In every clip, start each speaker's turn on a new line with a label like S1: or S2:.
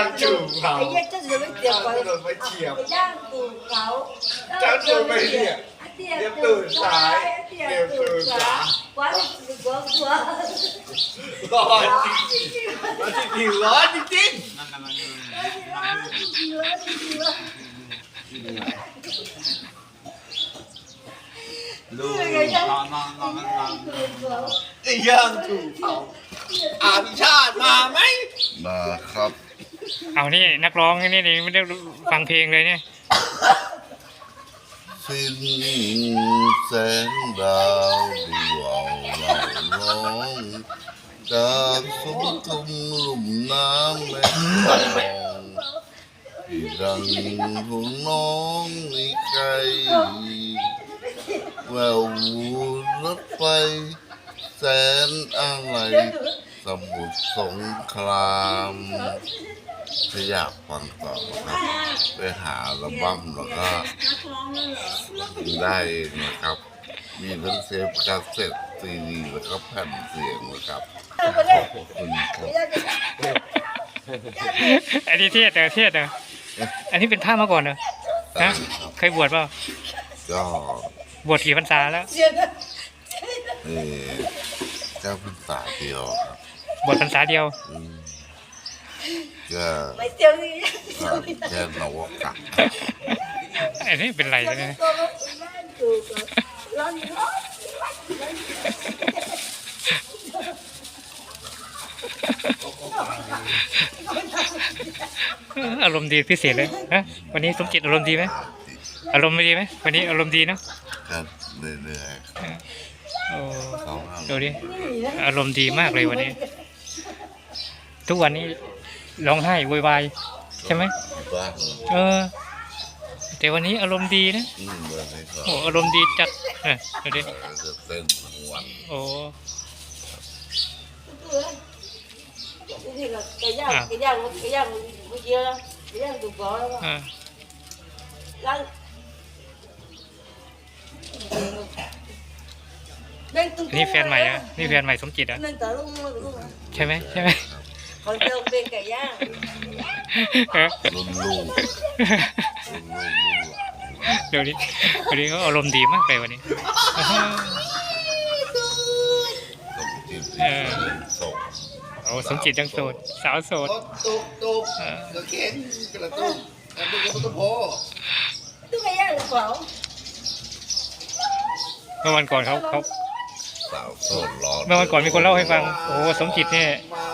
S1: างถูกเขา
S2: ไอ้เหี้ยเจ้าจะไม่เตรียมไป
S1: เฉียบ
S2: ไปย่างตูดเขา
S1: เจ้าจะไม่เรียก
S2: เตรียมตูดซ้ายเตรียมตูดขวาขวาตูดขวาขวา
S1: ร้อนจริงจริงร้อนจริง
S3: ลูกนอนนอนนอนนอน
S1: ไอ้ย่างถูกเขาอาพิชาติมาไหม
S4: มาครับ
S5: เอานี่นักร้องนี่นี่ไม่ได้ฟังเพลงเลยเนี่ย
S4: สิ้นแสงดาวดีวาเราร้องจากสมทุมลุ่มน้ำแม่คลองที่ดังของน้องในไกลแววรถไฟแสนอะไรสมุทรสงคราม ถ้าอยากฟังต่อนะครับไปหาอัลบั้มแล้วก็ได้นะครับ มีทั้งเซฟคาสเซ็ตซีดีแล้วก็แผ่นเสียงนะครับขอบคุณครับ
S5: อันนี้เทศเหรอเทศเหรออันนี้เป็นภาพมาก่อนเหรอนะเคยบวชเปล่า
S4: ก็
S5: บวชกี่พรรษาแล้ว
S4: เออเจ้าพรรษาเดียวครับ
S5: บวชพรรษาเดียว
S4: อืมก็
S2: ไปเตรียมนี่
S4: ก็แค่นวกะ
S5: อันนี้เป็นไรเนี่ย
S2: ตัวย่างตูดร้อนร้อน
S5: อารมณ์ดีพิเศษเลยนะวันนี้สมจิตอารมณ์ดีไหมอารมณ์ไม่ดีไหมวันนี้อารมณ์ดีเนาะ
S4: ก็เรื่อยๆครับ
S5: โอ้
S4: เขาห้าม
S5: ดูดิอารมณ์ดีมากเลยวันนี้ ทุกวันนี้ ร้องไห้โวยวายใช่ไหม
S4: บ้าง
S5: เออ แต่วันนี้อารมณ์ดีนะ
S4: อืมเมื่อไหร่ก็
S5: โอ้อารมณ์ดีจัดเออดูดิ
S4: จะเต้นทั้งวัน
S5: โอ้
S2: นี่ก็ไก่ย่างไก่ย่างไก่ย่างเมื่อกี้แล้วไก่ย่างตูดขวาแล้ว
S5: อ่า
S2: ล้างนั่งตุ้ง
S5: อันนี่แฟนใหม่อะนี่แฟนใหม่สมจิตอะ
S2: นั่งตาลุงนั่งลุง
S5: ใช่ไหมใช่ไหม
S2: เขาเจอเป็นไก่ย่าง
S5: เออ
S4: รุ่นลูกรุ่นลูกรุ่นหลาน
S5: เดี๋ยวนี้วันนี้เขาอารมณ์ดีมากเลยวันนี้
S4: สมจิต
S5: เออ
S4: ส่ง
S5: โอ้สมจิตยังโสด สาวโสด
S1: ตุกตุกกระเข็นกระตุ้งกระตุ้งกระตุ้งโพ
S2: ตุ้งไก่ย่างหรือเปล่า
S5: เมื่อวันก่อนเขาเขา
S4: สาวโสดร้อน
S5: เมื่อวันก่อนมีคนเล่าให้ฟัง โอ้สมจิตเนี่ย
S1: มา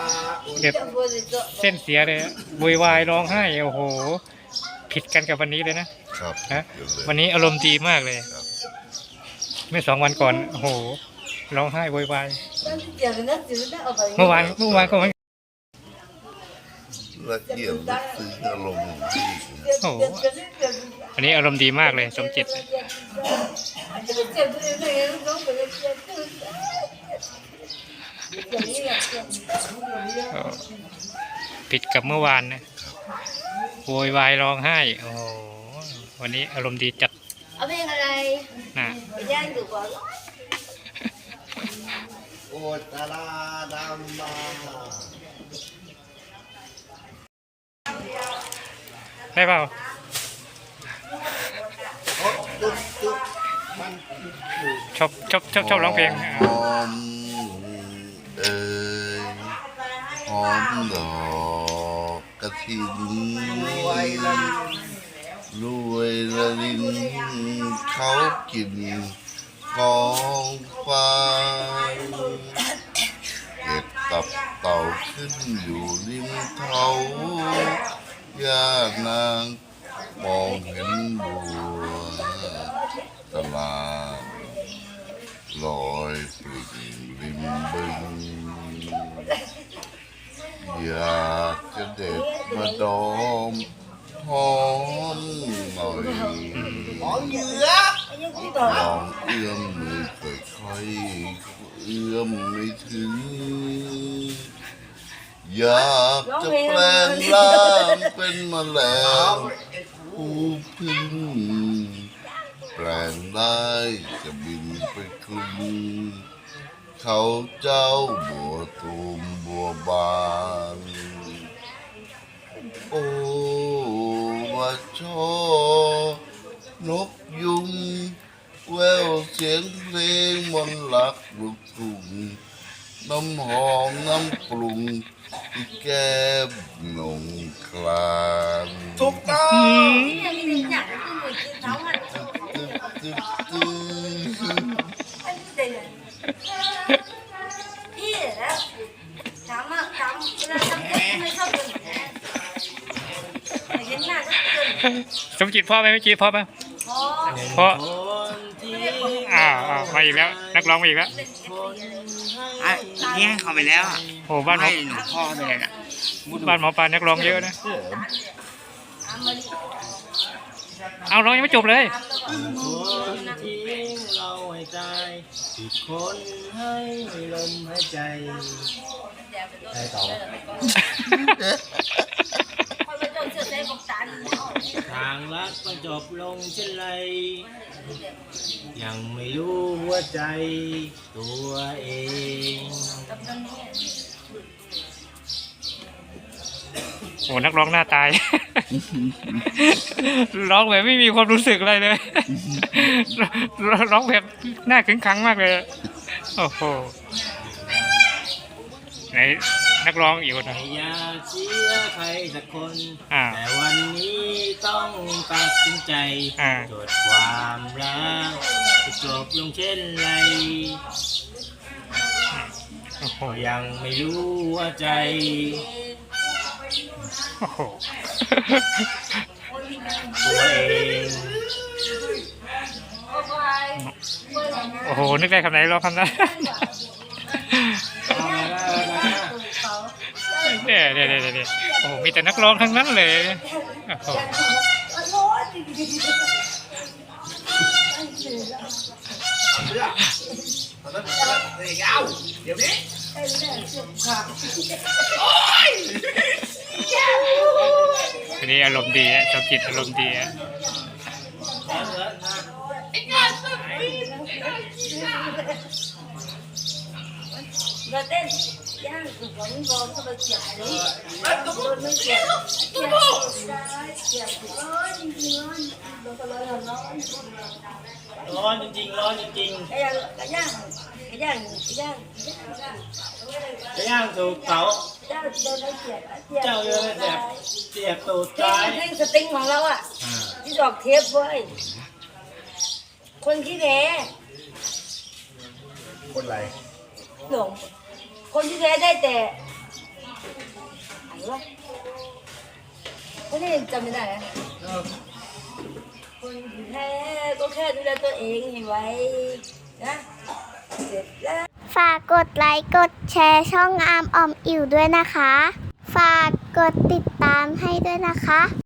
S5: เด็ด
S2: เจ้าบัวสิโต
S5: เส้นเสียเลยโวยวายร้องไห้โอ้โห ผิดกันกับวันนี้เลยนะครับนะ
S4: เดี๋ยวเลย
S5: วันนี้อารมณ์ดีมากเลยเมื่อสองวันก่อนโอ้โหร้องไห้โวยวาย
S2: นั่นเดี๋ยวนั้นเดี๋ยวนั้นเอาไป
S5: เมื่อวานเมื่อวานก็ไม่
S4: ละเอียดลึกซึ้งอารมณ์ของพี่
S5: โอ้โหวันนี้อารมณ์ดีมากเลย สมจิตเออ ผิดกับเมื่อวานนะโวยวายร้องไห้ โอ้โหวันนี้อารมณ์ดีจัด
S2: เอาเพลงอะไร
S5: นะ
S2: ไปย่างดูก่อน
S1: โอตาลาดำมา
S5: ได้เปล่า
S1: ตุกตุกมัน
S5: ชอบชอบชอบชอบร้องเพลง
S4: หอมเอ่ยหอมดอกกระถินรวยละลินเขากินของฟ้าเก็บตับเต่าขึ้นอยู่ริมเขาย่านา อยปลิงริมบึงอยากจะเด็ดมาดอมหอมหน่อย
S1: หอมเหยือ
S4: ลองเอื้อมมือค่อยๆเอื้อมไม่ถึง อยากจะแปลงร่างเป็นแมลงผู้พึ่งแปลงได้จะบิ นไปคลุมเขาเจ้าบัวตูมบัวบานชนกยุงแววเสียงเพลงมนต์รักลูกทุ่งน้ำหอมน้ำปรุงที่แก้มนงคลาน
S1: ถูกต้อง
S2: เนี่ยมีแต่อย่างที่มือกินเท้ามัน
S4: ตึ๊บตึ๊บตึ๊บ
S2: อันนี้เด็ด พี่แล้วถามว่าถามเวลาทำเด็กไม่ชอบเดินเห็นหน้าก็เดิน
S5: สมจิตพ่อไหมเมื่อกี้พ่อไหม
S2: พอ
S5: พ่อ
S3: คนที่
S5: อ้าวอ้าวมาอีกแล้ว นักร้องมาอีกแล้ว
S3: อะที่ให้เขาไปแล้วอะ
S5: โอ้บ้านหมอ
S3: ให้หลวงพ่อไปเลยน่ะ
S5: บ้านหมอปลานักร้องเยอะนะ
S2: ถามมาดิ
S5: เอาร้องยังไม่จบเลย
S3: คนทิ้งเราให้ตาย อีกคนให้ลมหายใจ
S2: ใช่ต่อ
S3: ทางรักก็จบลงเช่นไร ยังไม่รู้หัวใจตัวเอง
S2: กับตอนนี้
S5: โอ้นักร้องหน้าตาย ร้องแบบไม่มีความรู้สึกอะไรเลย ร้องแบบหน้าขึงขังมากเลย โอ้โห ไหนนักร้องอีกคนหนึง
S3: ไม่อยากเสียใครสักคน
S5: อ่า
S3: แต่วันนี้ต้องตัดสินใจ
S5: อ่า
S3: จดความรักจะจบลงเช่นไร
S5: โอ้โห
S3: ยังไม่รู้ว่าใจ
S5: โอ้โห
S3: ตัวเอง
S5: โอ้โห นึกได้คำไหนร้องคำนั้นเนี่ยเนี่ยเนี่ยเนี่ยโอ้โห มีแต่นักร้องทั้งนั้นเลยโอ้โห
S1: ตอนนั้นตอนนั้นเฮ้ยเอาเดี๋ย วนี้
S5: ทีนี้อารมณ์ดีอะสมจิตอารมณ์ดีอะ
S2: เราเต้นย่างสุกของรอเข้าไปเสียบเลยโดนไม่เสียบเสียบเสียบร้อนจริงๆร้อนโดนก็ร้อนร้อน
S3: ร้อนจริงๆร้อนจริง
S2: ไอ้ย่างไอ้ย่างไอ้ ย่างไอ้ย่าง
S3: ๆจะย่างถูกเสา
S2: เจ้าโดนไม่เสียบเสียบ
S3: เจ้าเยอะเสียบเสียบตูด
S2: เพล
S3: ซ้าย
S2: เพลงสติงของเราอะ
S3: อ่า
S2: ที่ดอกเทปไว้ยคนขี้แพ้
S1: คนไร
S2: หลงคนขี้แพ้ได้แต่อะไรวะคนนี้จำไม่ได้อะคนขี้แพ้ก็แค่ดูแลตัวเองให้ไว้นะเสร็จแล้ว
S6: ฝากกดไลค์กดแชร์ช่องอาร์มออมอิ่วด้วยนะคะ ฝากกดติดตามให้ด้วยนะคะ